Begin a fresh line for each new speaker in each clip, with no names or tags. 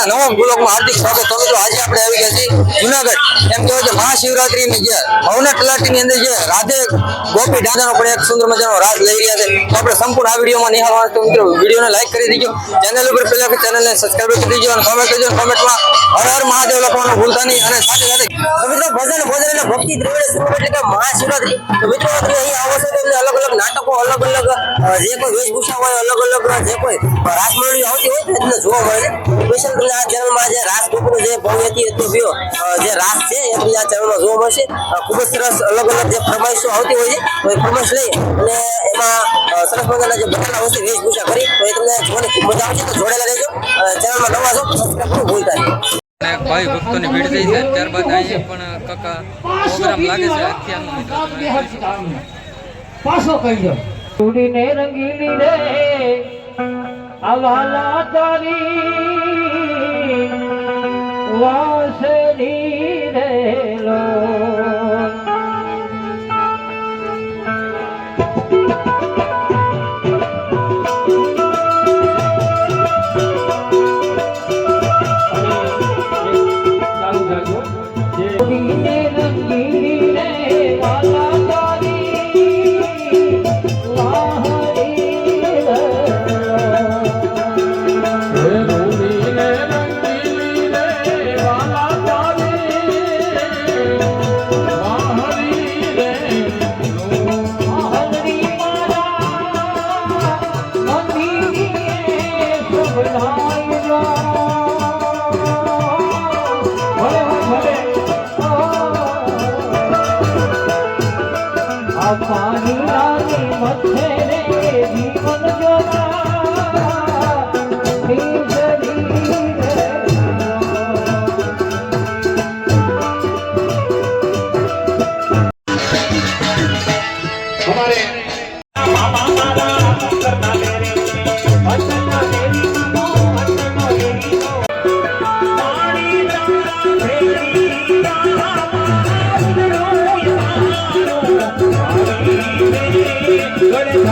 અમદાવાદના નવા બ્લોકમાં હાર્દિક સ્વાગત. તો આજે આપણે આવી ગયા છીએ જુનાગઢ. એમ કહેવાય કે મહાશિવરાત્રીની જે ભવના તલાટીની અંદર જે રાધે ગોપી દાદાનો પણ એક સુંદર મજાનો રાસ લઈ રહ્યા છે. તો આપણે સંપૂર્ણ આ વિડીયોમાં નિહાળવાના તો મિત્રો વિડીયોને લાઈક કરી દીજો. ચેનલ ઉપર પહેલા ચેનલને સબસ્ક્રાઈબ કરી દીજો અને કોમેન્ટ કરજો. કોમેન્ટમાં હર હર મહાદેવ લખવાનું ભૂલતા નહીં. અને સાથે સાથે તો મિત્રો ભજન ભોજન એટલે ભક્તિ દ્રવ્ય એટલે તો મિત્રો અહીં આવો છો અલગ અલગ નાટકો અલગ અલગ જે કોઈ વેશભૂષા હોય અલગ અલગ જે કોઈ રાસ મંડળી આવતી હોય એટલે તમને જોવા મળે. છે સ્પેશિયલ તમને આ ચેનલમાં જે રાસ ગોકુળ જે ભવ્યથી એટલો ભયો જે રાસ છે એ તમને આ ચેનલમાં જોવા મળશે. ખૂબ જ સરસ અલગ અલગ જે ફરમાઈશો આવતી હોય છે તો એ ફરમાઈશ લઈ અને એમાં સરસ મજાના જે બનેલા હોય છે વેશભૂષા કરી તો એ તમને જોવાની ખૂબ મજા આવશે તો જોડેલા રહેજો. ચેનલમાં નવા છો સબસ્ક્રાઈબ કરવું ભૂલતા નહીં.
અને ભાઈ ભક્તોની ભીડ થઈ છે ત્યારબાદ અહીંયા પણ કાકા પ્રોગ્રામ લાગે છે છો.
પાછો કહી દો. ઉડીને રંગીલી રે. આવાલા તારી વાસની রে জীবন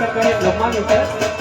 એક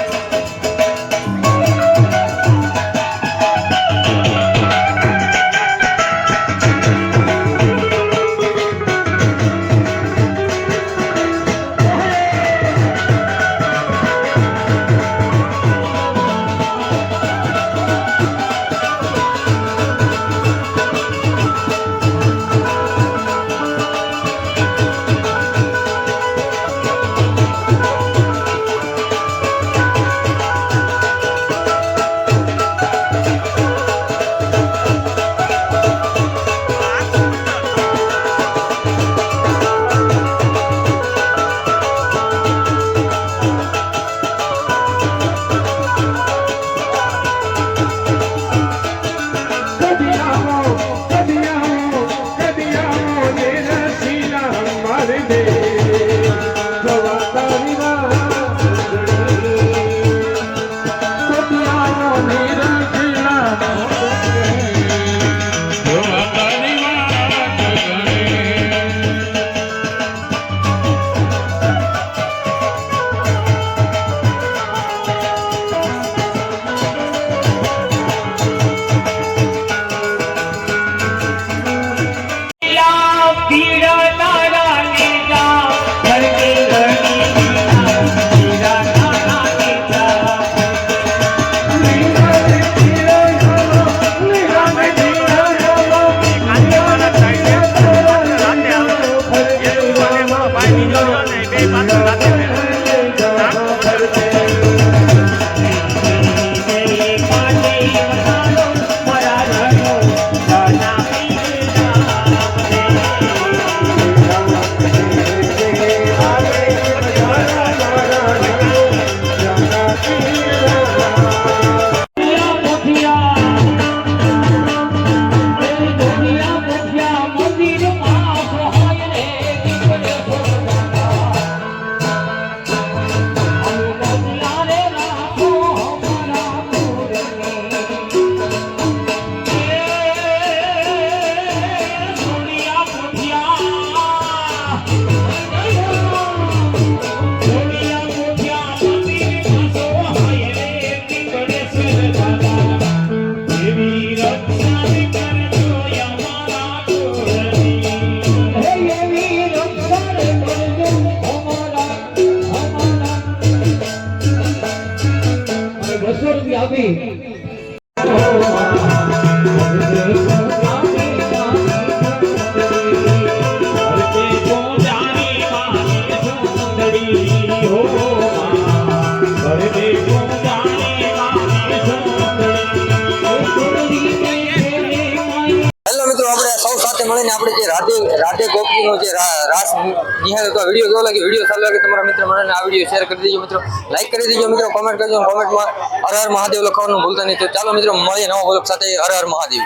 Now. મળીને આપણે જે રાધે રાધે ગોપીનો જે રાસ નિહાળ્યો તો વીડિયો કેવો લાગે વીડિયો સારો લાગે તમારા મિત્ર મને આ વીડિયો શેર કરી દેજો, મિત્રો. લાઈક કરી દેજો, મિત્રો. કોમેન્ટ કરજો કોમેન્ટમાં હર હર મહાદેવ લખવાનું ભૂલતા નહીં. તો ચાલો, મિત્રો, મળીએ નવો બ્લોગ સાથે. હર હર મહાદેવ.